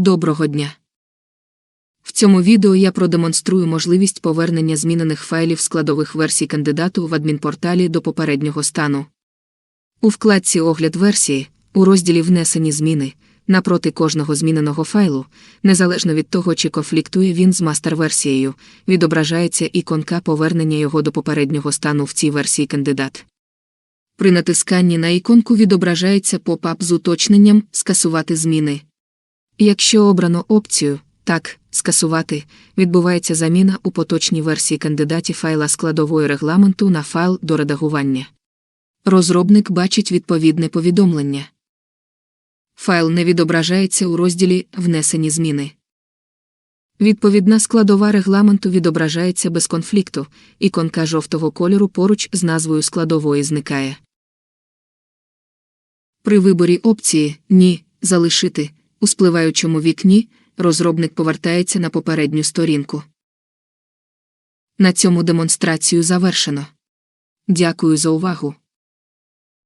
Доброго дня! В цьому відео я продемонструю можливість повернення змінених файлів складових версій кандидату в адмінпорталі до попереднього стану. У вкладці Огляд версії, у розділі Внесені зміни, напроти кожного зміненого файлу, незалежно від того, чи конфліктує він з мастер-версією, відображається іконка повернення його до попереднього стану в цій версії кандидат. При натисканні на іконку відображається поп-ап з уточненням Скасувати зміни. Якщо обрано опцію Так, скасувати, відбувається заміна у поточній версії кандидаті файла складової регламенту на файл до редагування. Розробник бачить відповідне повідомлення. Файл не відображається у розділі Внесені зміни. Відповідна складова регламенту відображається без конфлікту, іконка жовтого кольору поруч з назвою складової зникає. При виборі опції Ні залишити у спливаючому вікні розробник повертається на попередню сторінку. На цьому демонстрацію завершено. Дякую за увагу.